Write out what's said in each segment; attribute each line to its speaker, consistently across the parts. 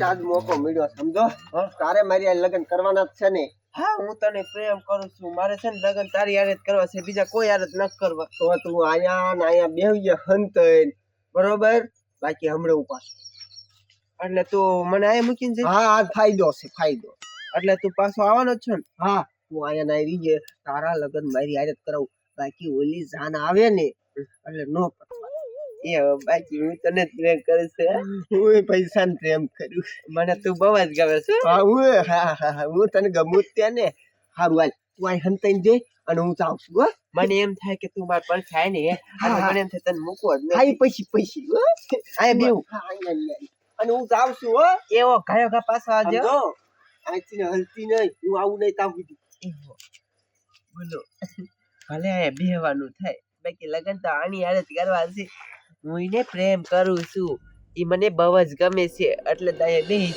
Speaker 1: આજ મોકો મળ્યો સમજો? તારે મારી આ લગ્ન કરવાના જ છે ને.
Speaker 2: હા હું તને પ્રેમ કરું છું. મારે છે ને લગ્ન તારી યાર કરવા છે. બીજા કોઈ યાર ન કરવા.
Speaker 1: તો તું આયા ને આયા બેહીએ હંત બરોબર? બાકી હમણાં ઉપાસ
Speaker 2: એટલે તું મને આ મૂકીને જઈ?
Speaker 1: હા આ ફાયદો છે ફાયદો.
Speaker 2: એટલે તું પાછો આવવાનો જ છે ને?
Speaker 1: હા. તું આયા ના જાય તારા લગ્ન મારી જ કરાવું. બાકી ઓલી જાન આવે ને એટલે નો
Speaker 2: એ બાકી હું તને પ્રેમ કરું છું હું?
Speaker 1: પૈસા પ્રેમ કર્યું
Speaker 2: મને તું બહુ જ ગમે છે
Speaker 1: હા? હું હા હા હા હું તને ગમું ત્યાં ને. હારું હાલ તું આ હંતાઈને દે અને હું જાઉં છું હો.
Speaker 2: મને એમ થાય કે તું માર પર થાય ને અને મને એમ થાય તને મૂકો જ નહીં
Speaker 1: પૈસી હો.
Speaker 2: આ બેવ.
Speaker 1: અને હું જાઉં છું હો.
Speaker 2: એવો ઘાયો ઘા પાછો આજે
Speaker 1: સમજો? હલતી નહીં હું આવું નહીં તાવ કીધું
Speaker 2: બોલો. ભલે આ બેહવાનું થાય. બાકી લગન તો આની હાલત કરવા છે. હું એને પ્રેમ કરું છું. એ મને બહુ જ ગમે છે એટલે તારે નહીં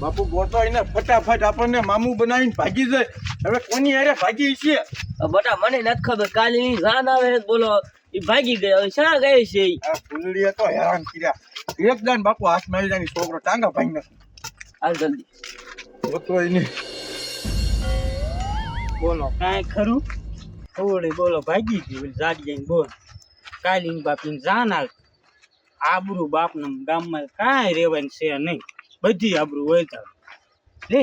Speaker 3: બાપુ ગોતવાઈને ફટાફટ આપણને મામું બનાવીને ભાગી જાય. હવે કોની હારે ભાગી છે?
Speaker 4: બટા મને નથી ખબર. કાલે જાન આવે બોલો. એ ભાગી ગયો. હવે શા ગઈ છે?
Speaker 3: આ ફૂલડીએ તો હેરાન કર્યા. એકદમ બાપુ હાથ મારી જાય છોકરો ટાંગા ભાઈ નથી
Speaker 4: હાલ જલ્દી.
Speaker 3: નહીં
Speaker 5: બોલો. કાંઈ ખરું? થોડી બોલો ભાગી ગયું. જાડિયા બોલ. કાલી બાપીન જાન હાલ આબરૂ બાપને ગામમાં કાંઈ રેવાનું છે નહીં. બધી આબરૂ હોય. તો લે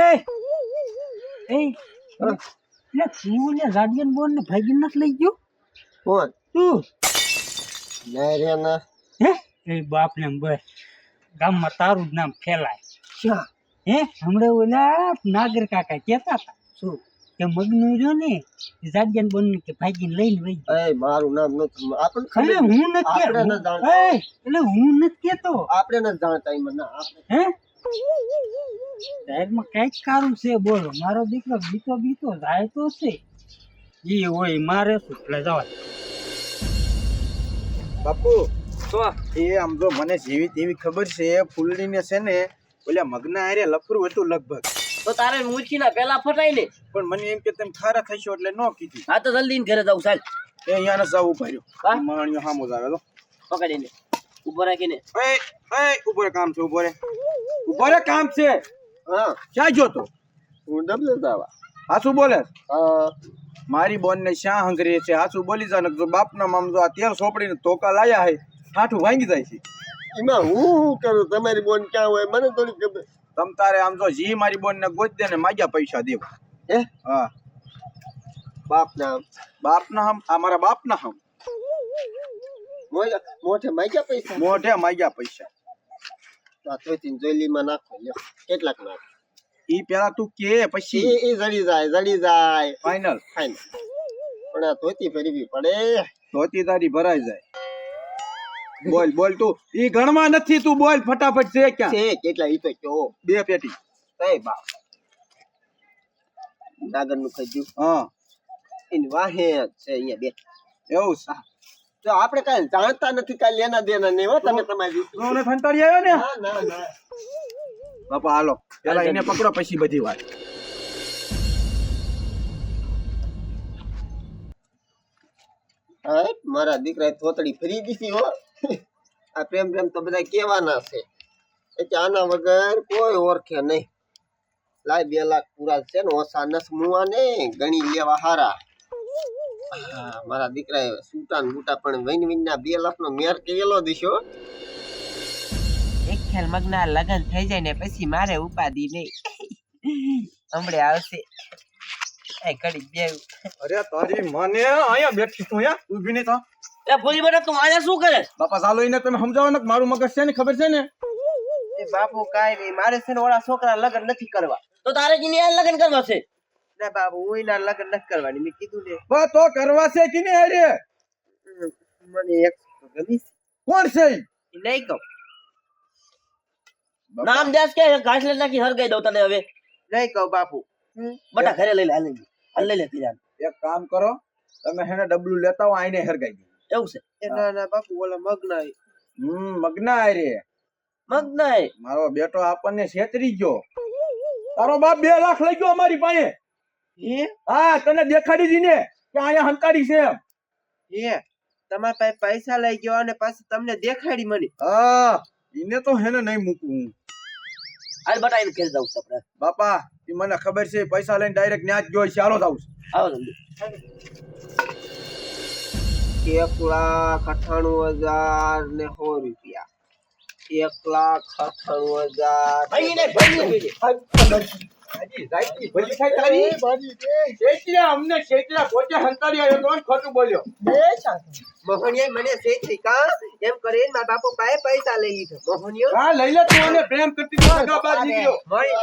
Speaker 5: એ એ તું ને જાડિયન બોલ ને ભાગી નથી લઈ ગયો?
Speaker 1: કોણ
Speaker 5: તું
Speaker 1: ના રે ના.
Speaker 5: હે? એ બાપને બસ ગામમાં તારું જ નામ ફેલાય. હે? હમણાં ઓલા નાગર કાકા કહેતા હતા.
Speaker 1: શું?
Speaker 5: કે મગનું જો ને જાડિયન બોન કે ભાગીને લઈને વઈ
Speaker 1: એ મારું નામ નથી આપણે
Speaker 5: એટલે હું નથી
Speaker 1: આપણે ન. જાણતા.
Speaker 5: એય, એટલે હું નથી કેતો.
Speaker 1: આપણે ન જાણતા એમાં ના આપણે
Speaker 5: હે? સાહેબમાં કંઈક કારું છે બોલો. મારો દીકરો બીતો બીતો જાય તો છે. ઈ હોય મારે શું? એટલે જવા
Speaker 3: બાપુ તો એ આમ જો મને જેવી તેવી ખબર છે ફૂલડીને છે ને ઓલા મગના આરે લફરું હતું લગભગ.
Speaker 4: તો તારે મૂછીના પેલા ફટાઈ લે
Speaker 3: પણ મને એમ કે તેમ ખારા થશો એટલે નો કીધી.
Speaker 4: હા તો જલ્દી ઘરે જાવ ચાલ.
Speaker 3: એ અહીંયા ને જવું
Speaker 4: હા?
Speaker 3: પડ્યું માણ્યો હામો જ આવે તો
Speaker 4: પકડીને ઊભો રાખીને.
Speaker 3: એ એ ઊભો કામ છે ઊભો રે. ઊભો રે કામ છે.
Speaker 1: હા.
Speaker 3: ક્યાં જોતો
Speaker 1: હું ડબલ દાવા
Speaker 3: હાસુ બોલે?
Speaker 1: હા.
Speaker 3: મારી બોન ને શ્યાં હંગરી છે? હાસુ બોલી જાનક ને જો બાપના મામ જો આ તેલ સોપડીને ધોકા લાયા હે હાઠું ભાંગી જાય છે.
Speaker 1: એમાં હું શું કરું? તમારી બોન ક્યાં હોય? મને થોડી ખબર.
Speaker 3: તમ તારે આમ જો જી મારી બોન ને ગોત દે ને માગ્યા પૈસા દેવ.
Speaker 1: હે?
Speaker 3: હા.
Speaker 1: બાપ નામ
Speaker 3: બાપના હમ? આ મારા બાપના હમ.
Speaker 1: મોઢે માગ્યા પૈસા?
Speaker 3: મોઢે માગ્યા પૈસા.
Speaker 1: આ તોયથી જોઈલીમાં નાખો લ્યો. કેટલાક નાખ?
Speaker 3: ઈ પેલા તું કે પછી.
Speaker 1: ઈ જડી જાય જડી જાય.
Speaker 3: ફાઇનલ
Speaker 1: ફાઇનલ પણ આ ધોતી ફેરવી પડે.
Speaker 3: ધોતી તારી ભરાઈ જાય. બોલ બોલ તું. ઈ ગણવા નથી તું બોલ ફટાફટ છે ક્યાં?
Speaker 1: છે કેટલા ઈ તો કયો
Speaker 3: બે પેટી.
Speaker 1: તય બા નાગરનું ખજ્યું
Speaker 3: હા.
Speaker 1: એની વાહે છે અહીંયા બે
Speaker 3: એવું સા
Speaker 1: તો આપણે કાંઈ જાણતા નથી કાંઈ લેના દેના નહીં હો તમે તમારી
Speaker 3: મને ફંતાડી આવ્યો ને?
Speaker 1: ના ના ના.
Speaker 3: બાપા હાલો. પેલા એને પકડો પછી બધી વાત.
Speaker 1: મારા દીકરાએ થોતડી ફરી દીધી હો. આ પ્રેમ પ્રેમ તો બધા કેવાના છે. એટલે આના વગર કોઈ ઓળખે નહીં. લાય બે લાખ પૂરા છે ને ઓછા નસ મુવા ને ગણી લેવા હારા. મારા દીકરાએ સૂટા ને બૂટા પણ વૈન વૈન ના બે લાખ નો મેર કેલો દીશો.
Speaker 2: એક ખેલ મગના લગન થઈ જાય ને પછી મારે ઉપાધિ નહીં. હમણે આવશે. એ કડી બે
Speaker 3: અરે તારી મને અહીંયા બેઠી તું યા ઊભી નહીં થા.
Speaker 4: એ ભૂલી બેટા તું આયા શું કરે
Speaker 3: બાપા ચાલો એને તમે સમજાવો ને મારું મગજ છે ને ખબર છે ને?
Speaker 2: એ બાપુ કાઈ નહીં. મારે છે ને ઓલા છોકરા લગન નથી કરવા.
Speaker 4: તો તારે જીને આ લગ્ન કરવા છે?
Speaker 2: ના બાપુ હું એના લગન નથી કરવાની. મેં કીધું ને.
Speaker 3: બસ તો કરવા છે કે નહીં અરે
Speaker 2: મને એક ગમી છે.
Speaker 3: કોણ છે
Speaker 2: નહીં કહું.
Speaker 4: નામ દેસ કે ઘાસ લઈ નાખી હરગાઈ દઉં તને હવે.
Speaker 2: નહીં કહું બાપુ. હમ,
Speaker 4: બટા ઘરે લઈ લે હાલ લઈ લે. લઈ લે તીરાન
Speaker 3: એક કામ કરો તમે હેને ડબલું લેતા હો આઈને હરગાઈ દે.
Speaker 4: એવું છે?
Speaker 2: એ ના ના બાપુ ઓલા મગનાય
Speaker 3: હમ મગનાય
Speaker 4: રે. મગનાય
Speaker 3: મારો બેટો આપણને છેતરી ગયો. તારો બાપ બે લાખ લઈ ગયો અમારી પાસે.
Speaker 2: હા
Speaker 3: તને દેખાડી દીને કે અહીંયા હંકારી છે એમ.
Speaker 2: હે તમારા પાસે પૈસા લઈ ગયો અને પાછું તમને દેખાડી મને.
Speaker 3: હા એને તો હેને નહીં મૂકવું હું.
Speaker 4: હાલ બટા એને ઘેર જાઉં છે આપણે.
Speaker 3: બાપા એ મને ખબર છે પૈસા લઈને ડાયરેક્ટ ન્યા જ ગયો છે હાલો જાઉં છું.
Speaker 4: આવો જલ્દી.
Speaker 1: એક લાખ અઠાણું હજાર ને સો રૂપિયા. એક લાખ અઠાણું હજાર.
Speaker 3: અમને શેઠિયા પોતે હંતાડ્યા એ તો ખોટું બોલ્યો.
Speaker 2: મોહનિયા મને શેઠી કા એમ કરીને મારા બાપો પાસે પૈસા લઈ લીધો. મોહનિયો
Speaker 3: હા લઈ લે તું અને પ્રેમ કરતી તી. સગા બાદ નીકળ્યો.
Speaker 2: મળી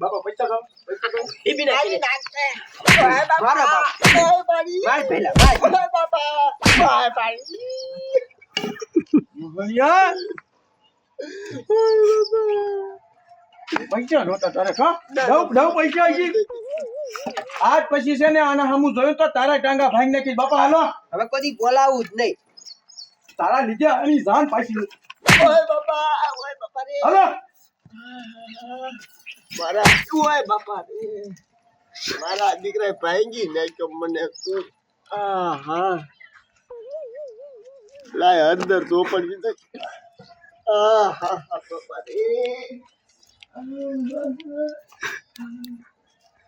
Speaker 3: બાપા. પૈસા લાવ પૈસા લાવ
Speaker 4: એ બી નાખી દે.
Speaker 2: મારા બાપ. માર પહેલા માર.
Speaker 3: ભણ્યા? પૈસા નહોતા તારે કા પૈસા હજી? આજ પછી છે ને આના હું જોયું તો તારા ટાંગા ભાઈ નાખી બાપા હાલો.
Speaker 2: હવે કદી બોલાવું જ નહીં.
Speaker 3: તારા લીધે આની જાન પાછી
Speaker 1: ઓય બાપા ઓય બાપા રે.
Speaker 3: હાલો.
Speaker 1: મારા ઓય બાપા રે? મારા દીકરાએ ભાંગી નાખ્યો મને તું આ હા. લાય અંદર તો પણ બીજો આ હા હા બાપા રે. 嗯宝宝嗯